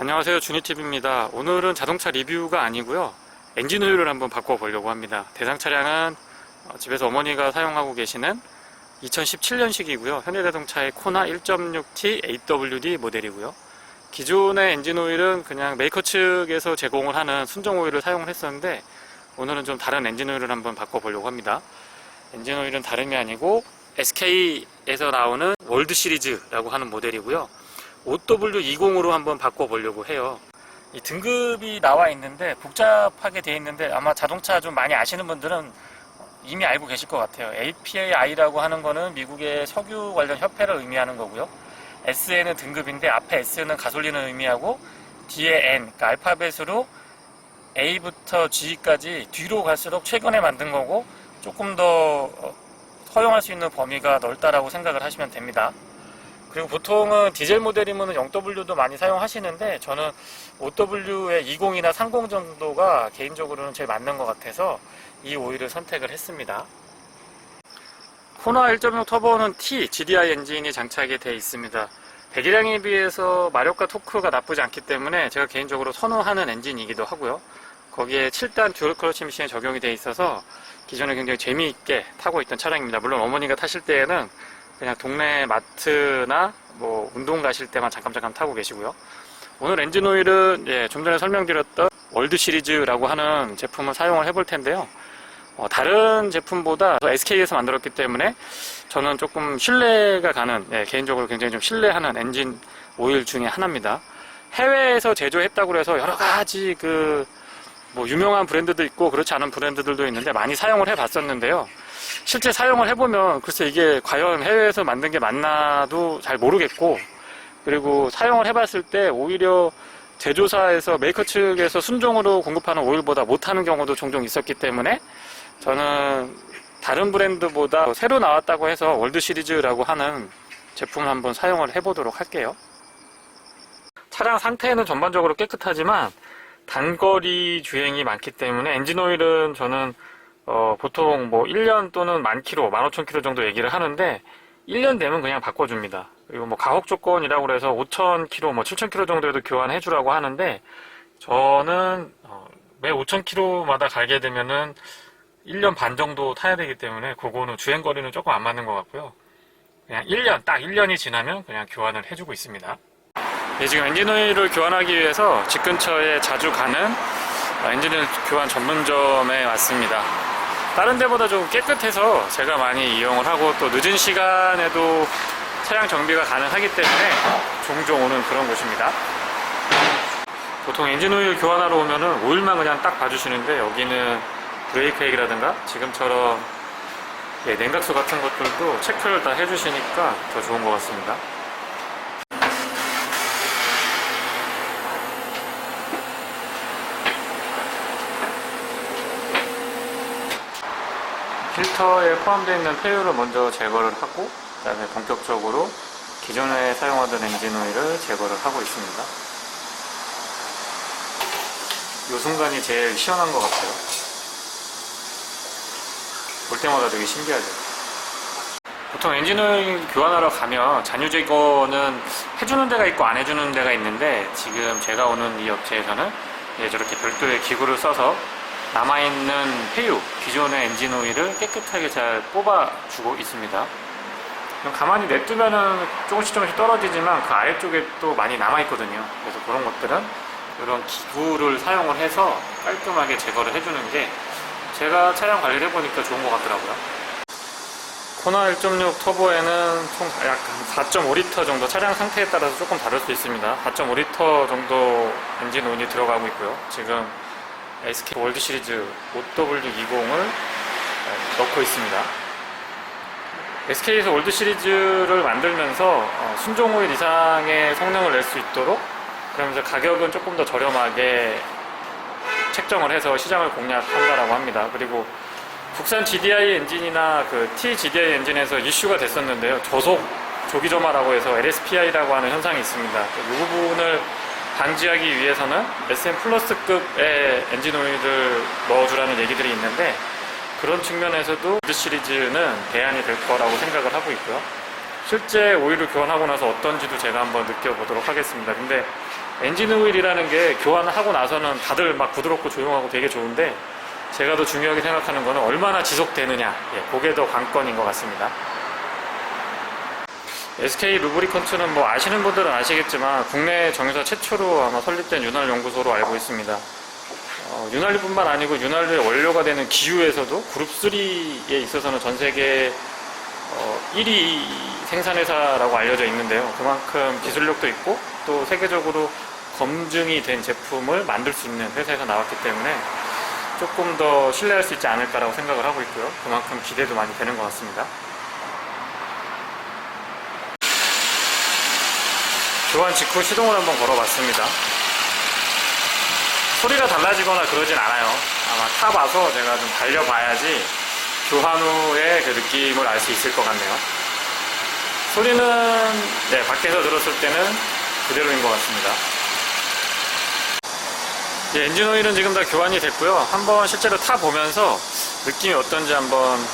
안녕하세요 주니TV입니다. 오늘은 자동차 리뷰가 아니고요. 엔진 오일을 한번 바꿔보려고 합니다. 대상 차량은 어, 집에서 어머니가 사용하고 계시는 2017년식이고요. 현대자동차의 코나 1.6T AWD 모델이고요. 기존의 엔진 오일은 그냥 메이커 측에서 제공을 하는 순정 오일을 사용을 했었는데 오늘은 좀 다른 엔진 오일을 한번 바꿔보려고 합니다. 엔진 오일은 다름이 아니고 SK에서 나오는 월드 시리즈라고 하는 모델이고요 OW20으로 한번 바꿔보려고 해요. 이 등급이 나와 있는데 복잡하게 되어 있는데 아마 자동차 좀 많이 아시는 분들은 이미 알고 계실 것 같아요. APAI라고 하는 거는 미국의 석유 관련 협회를 의미하는 거고요. SN은 등급인데 앞에 S는 가솔린을 의미하고 뒤에 N, 그러니까 알파벳으로 A부터 G까지 뒤로 갈수록 최근에 만든 거고 조금 더 어, 허용할 수 있는 범위가 넓다라고 생각을 하시면 됩니다. 그리고 보통은 디젤 모델이면 0W도 많이 사용하시는데 저는 5W의 20이나 30 정도가 개인적으로는 제일 맞는 것 같아서 이 오일을 선택을 했습니다. 코나 1.6 터보는 T GDI 엔진이 장착이 되어 있습니다. 배기량에 비해서 마력과 토크가 나쁘지 않기 때문에 제가 개인적으로 선호하는 엔진이기도 하고요. 거기에 7단 듀얼 클러치 미션이 적용이 되어 있어서 기존에 굉장히 재미있게 타고 있던 차량입니다. 물론 어머니가 타실 때에는 그냥 동네 마트나 뭐 운동 가실 때만 잠깐 잠깐 타고 계시고요. 오늘 엔진 오일은 예, 좀 전에 설명드렸던 월드 시리즈라고 하는 제품을 사용을 해볼 텐데요. 어, 다른 제품보다 SK에서 만들었기 때문에 저는 조금 신뢰가 가는 예, 개인적으로 굉장히 좀 신뢰하는 엔진 오일 중에 하나입니다. 해외에서 제조했다고 해서 여러 가지 그 뭐 유명한 브랜드도 있고 그렇지 않은 브랜드들도 있는데 많이 사용을 해봤었는데요. 실제 사용을 해보면 글쎄 이게 과연 해외에서 만든 게 맞나도 잘 모르겠고 그리고 사용을 해봤을 때 오히려 제조사에서 메이커 측에서 순종으로 공급하는 오일보다 못하는 경우도 종종 있었기 때문에 저는 다른 브랜드보다 새로 나왔다고 해서 월드 시리즈라고 하는 제품을 한번 사용을 해보도록 할게요. 차량 상태는 전반적으로 깨끗하지만 단거리 주행이 많기 때문에 엔진 오일은 저는 어, 보통 뭐 1년 또는 만 킬로, 15,000킬로 정도 얘기를 하는데 1년 되면 그냥 바꿔줍니다. 그리고 뭐 가혹 조건이라고 그래서 5,000킬로, 뭐 7,000킬로 정도에도 교환해 주라고 하는데 저는 어, 매 5,000킬로마다 가게 되면은 1년 반 정도 타야 되기 때문에 그거는 주행 거리는 조금 안 맞는 것 같고요. 그냥 1년, 딱 1년이 지나면 그냥 교환을 해주고 있습니다. 네, 지금 엔진 오일을 교환하기 위해서 집 근처에 자주 가는 엔진 오일 교환 전문점에 왔습니다. 다른 데보다 좀 깨끗해서 제가 많이 이용을 하고 또 늦은 시간에도 차량 정비가 가능하기 때문에 종종 오는 그런 곳입니다. 보통 엔진 오일 교환하러 오면은 오일만 그냥 딱 봐주시는데 여기는 브레이크 액이라든가 지금처럼 예, 냉각수 같은 것들도 체크를 다 해주시니까 더 좋은 것 같습니다. 필터에 포함되어 있는 폐유를 먼저 제거를 하고 그 다음에 본격적으로 기존에 사용하던 엔진 오일을 제거를 하고 있습니다. 이 순간이 제일 시원한 것 같아요. 볼 때마다 되게 신기하죠. 보통 엔진 오일 교환하러 가면 잔유 제거는 해주는 데가 있고 안 해주는 데가 있는데 지금 제가 오는 이 업체에서는 예, 저렇게 별도의 기구를 써서 남아있는 폐유, 기존의 엔진 오일을 깨끗하게 잘 뽑아주고 있습니다. 가만히 냅두면은 조금씩 조금씩 떨어지지만 그 아래쪽에 또 많이 남아있거든요. 그래서 그런 것들은 이런 기구를 사용을 해서 깔끔하게 제거를 해주는 게 제가 차량 관리를 해보니까 좋은 것 같더라고요. 코나 1.6 터보에는 총 약 4.5리터 정도 차량 상태에 따라서 조금 다를 수 있습니다. 4.5리터 정도 엔진 오일이 들어가고 있고요. 지금 SK 월드 시리즈 5W20을 넣고 있습니다. SK에서 월드 시리즈를 만들면서 어, 순정 오일 이상의 성능을 낼 수 있도록 그러면서 가격은 조금 더 저렴하게 책정을 해서 시장을 공략한다라고 합니다. 그리고 국산 GDI 엔진이나 그 T GDI 엔진에서 이슈가 됐었는데요. 저속 조기점화라고 해서 LSPI라고 하는 현상이 있습니다. 이 부분을 방지하기 위해서는 SM 플러스급의 엔진 오일을 넣어주라는 얘기들이 있는데 그런 측면에서도 월드 시리즈는 대안이 될 거라고 생각을 하고 있고요. 실제 오일을 교환하고 나서 어떤지도 제가 한번 느껴보도록 하겠습니다. 근데 엔진 오일이라는 게 교환하고 나서는 다들 막 부드럽고 조용하고 되게 좋은데 제가 더 중요하게 생각하는 거는 얼마나 지속되느냐 예, 그게 더 관건인 것 같습니다 SK 루브리컨트는 뭐 아시는 분들은 아시겠지만 국내 정유사 최초로 아마 설립된 윤활 연구소로 알고 있습니다 어, 윤활유뿐만 아니고 윤활유의 원료가 되는 기유에서도 그룹 3에 있어서는 전 세계 어, 1위 생산회사라고 알려져 있는데요. 그만큼 기술력도 있고 또 세계적으로 검증이 된 제품을 만들 수 있는 회사에서 나왔기 때문에 조금 더 신뢰할 수 있지 않을까라고 생각을 하고 있고요. 그만큼 기대도 많이 되는 것 같습니다. 교환 직후 시동을 한번 걸어봤습니다. 소리가 달라지거나 그러진 않아요. 아마 타봐서 제가 좀 달려봐야지 교환 후의 그 느낌을 알 수 있을 것 같네요. 소리는 네, 밖에서 들었을 때는 그대로인 것 같습니다. 이제 엔진 오일은 지금 다 교환이 됐고요. 한번 실제로 타보면서 느낌이 어떤지 한번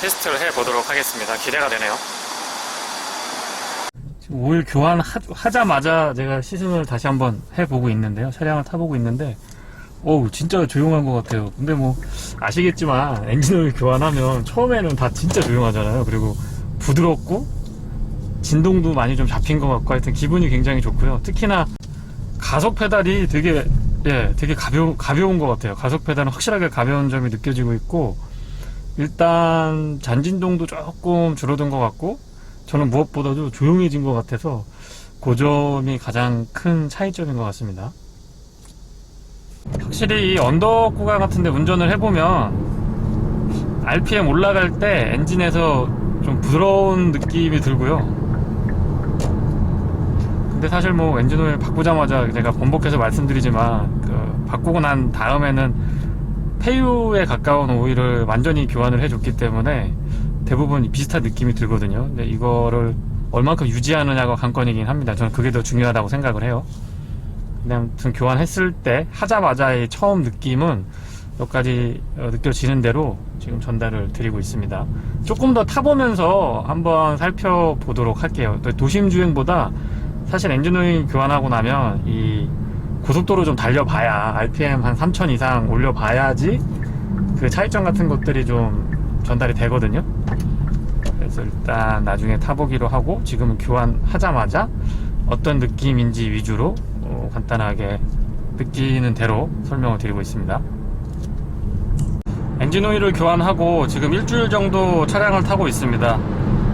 테스트를 해보도록 하겠습니다. 기대가 되네요. 오일 교환하자마자 제가 시승을 다시 한번 해보고 있는데요. 차량을 타보고 있는데, 어우, 진짜 조용한 것 같아요. 근데 뭐, 아시겠지만, 엔진오일 교환하면 처음에는 다 진짜 조용하잖아요. 그리고 부드럽고, 진동도 많이 좀 잡힌 것 같고, 하여튼 기분이 굉장히 좋고요. 특히나, 가속 페달이 되게, 예, 되게 가벼운, 가벼운 것 같아요. 가속 페달은 확실하게 가벼운 점이 느껴지고 있고, 일단, 잔진동도 조금 줄어든 것 같고, 저는 무엇보다도 조용해진 것 같아서 그 점이 가장 큰 차이점인 것 같습니다. 확실히 이 언덕 구간 같은데 운전을 해보면 RPM 올라갈 때 엔진에서 좀 부드러운 느낌이 들고요. 근데 사실 뭐 엔진 오일 바꾸자마자 제가 번복해서 말씀드리지만 그 바꾸고 난 다음에는 폐유에 가까운 오일을 완전히 교환을 해줬기 때문에 대부분 비슷한 느낌이 들거든요. 근데 이거를 얼만큼 유지하느냐가 관건이긴 합니다. 저는 그게 더 중요하다고 생각을 해요. 근데 아무튼 교환했을 때 하자마자의 처음 느낌은 몇 가지 어, 느껴지는 대로 지금 전달을 드리고 있습니다. 조금 더 타보면서 한번 살펴보도록 할게요. 도심 주행보다 사실 엔진 오일 교환하고 나면 이 고속도로 좀 달려봐야 RPM 한 3000 이상 올려봐야지 그 차이점 같은 것들이 좀 전달이 되거든요. 그래서 일단 나중에 타보기로 하고 지금은 교환하자마자 어떤 느낌인지 위주로 어, 간단하게 느끼는 대로 설명을 드리고 있습니다. 엔진 오일을 교환하고 지금 일주일 정도 차량을 타고 있습니다.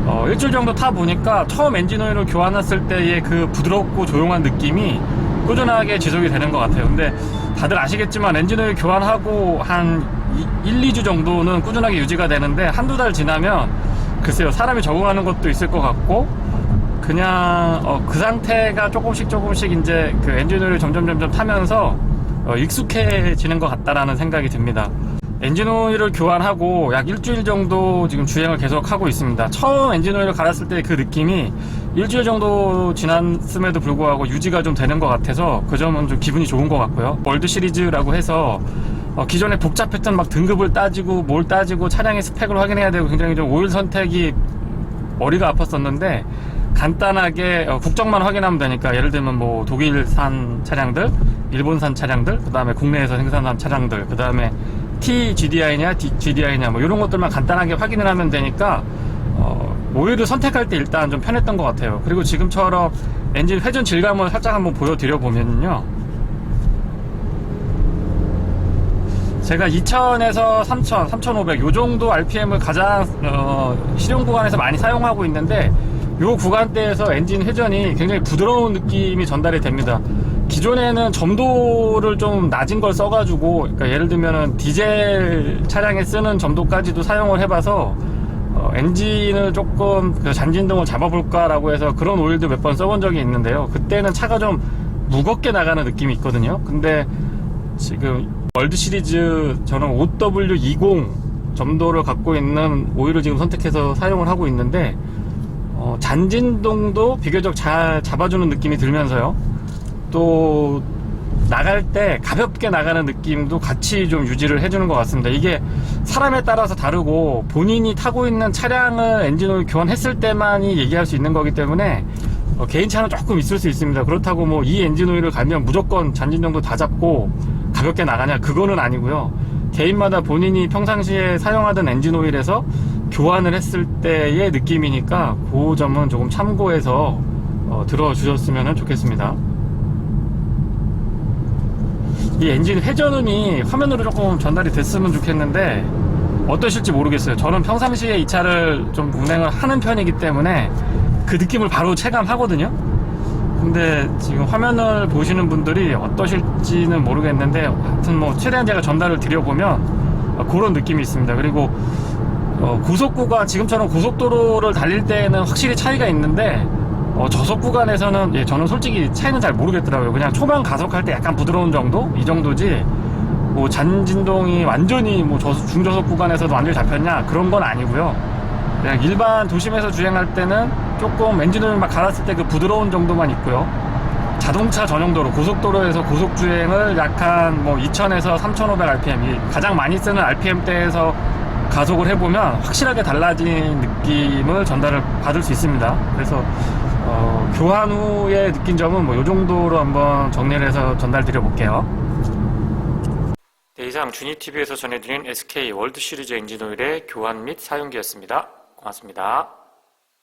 어, 일주일 정도 타 보니까 처음 엔진 오일을 교환했을 때의 그 부드럽고 조용한 느낌이 꾸준하게 지속이 되는 것 같아요. 근데 다들 아시겠지만 엔진 오일 교환하고 한 1, 2주 정도는 꾸준하게 유지가 되는데 한두 달 지나면 글쎄요 사람이 적응하는 것도 있을 것 같고 그냥 어, 그 상태가 조금씩 조금씩 이제 그 엔진 오일을 점점 점점 타면서 어, 익숙해지는 것 같다라는 생각이 듭니다. 엔진 오일을 교환하고 약 일주일 정도 지금 주행을 계속 하고 있습니다. 처음 엔진 오일을 갈았을 때 그 느낌이 일주일 정도 지났음에도 불구하고 유지가 좀 되는 것 같아서 그 점은 좀 기분이 좋은 것 같고요. 월드 시리즈라고 해서 어, 기존에 복잡했던 막 등급을 따지고 뭘 따지고 차량의 스펙을 확인해야 되고 굉장히 좀 오일 선택이 머리가 아팠었는데 간단하게 어, 국적만 확인하면 되니까 예를 들면 뭐 독일산 차량들, 일본산 차량들, 그 다음에 국내에서 생산한 차량들, 그 다음에 T GDI냐, D, GDI냐 뭐 이런 것들만 간단하게 확인을 하면 되니까 어, 오일을 선택할 때 일단 좀 편했던 것 같아요. 그리고 지금처럼 엔진 회전 질감을 살짝 한번 보여드려 보면요. 제가 2000에서 3000, 3500 요 정도 RPM을 가장 어, 실용 구간에서 많이 사용하고 있는데 요 구간대에서 엔진 회전이 굉장히 부드러운 느낌이 전달이 됩니다. 기존에는 점도를 좀 낮은 걸 써가지고 그러니까 예를 들면은 디젤 차량에 쓰는 점도까지도 사용을 해봐서 어, 엔진을 조금 그 잔진동을 잡아볼까라고 해서 그런 오일도 몇 번 써본 적이 있는데요. 그때는 차가 좀 무겁게 나가는 느낌이 있거든요. 근데 지금 월드 시리즈 저는 OW20 점도를 갖고 있는 오일을 지금 선택해서 사용을 하고 있는데 어, 잔진동도 비교적 잘 잡아주는 느낌이 들면서요. 또 나갈 때 가볍게 나가는 느낌도 같이 좀 유지를 해주는 것 같습니다. 이게 사람에 따라서 다르고 본인이 타고 있는 차량을 엔진오일 교환했을 때만이 얘기할 수 있는 거기 때문에 어, 개인 차는 조금 있을 수 있습니다. 그렇다고 뭐 이 엔진 오일을 갈면 무조건 잔진 정도 다 잡고 가볍게 나가냐? 그거는 아니고요. 개인마다 본인이 평상시에 사용하던 엔진 오일에서 교환을 했을 때의 느낌이니까 그 점은 조금 참고해서 어, 들어주셨으면 좋겠습니다. 이 엔진 회전음이 화면으로 조금 전달이 됐으면 좋겠는데 어떠실지 모르겠어요. 저는 평상시에 이 차를 좀 운행을 하는 편이기 때문에 그 느낌을 바로 체감하거든요. 근데 지금 화면을 보시는 분들이 어떠실지는 모르겠는데 하여튼 뭐 최대한 제가 전달을 드려보면 그런 느낌이 있습니다. 그리고 어, 고속구가 지금처럼 고속도로를 달릴 때는 확실히 차이가 있는데 어, 저속 구간에서는 예, 저는 솔직히 차이는 잘 모르겠더라고요. 그냥 초반 가속할 때 약간 부드러운 정도 이 정도지 뭐 잔진동이 완전히 뭐 저속, 중저속 구간에서도 완전히 잡혔냐 그런 건 아니고요. 그냥 일반 도심에서 주행할 때는 조금 엔진을 막 갈았을 때 그 부드러운 정도만 있고요. 자동차 전용도로 고속도로에서 고속 주행을 약한 뭐 2000에서 3500 rpm 이 가장 많이 쓰는 rpm대에서 가속을 해보면 확실하게 달라진 느낌을 전달을 받을 수 있습니다. 그래서 어, 교환 후에 느낀 점은 뭐 이 정도로 한번 정리를 해서 전달 드려 볼게요. 네, 이상 주니TV에서 전해드린 SK 월드 시리즈 엔진 오일의 교환 및 사용기였습니다. 고맙습니다.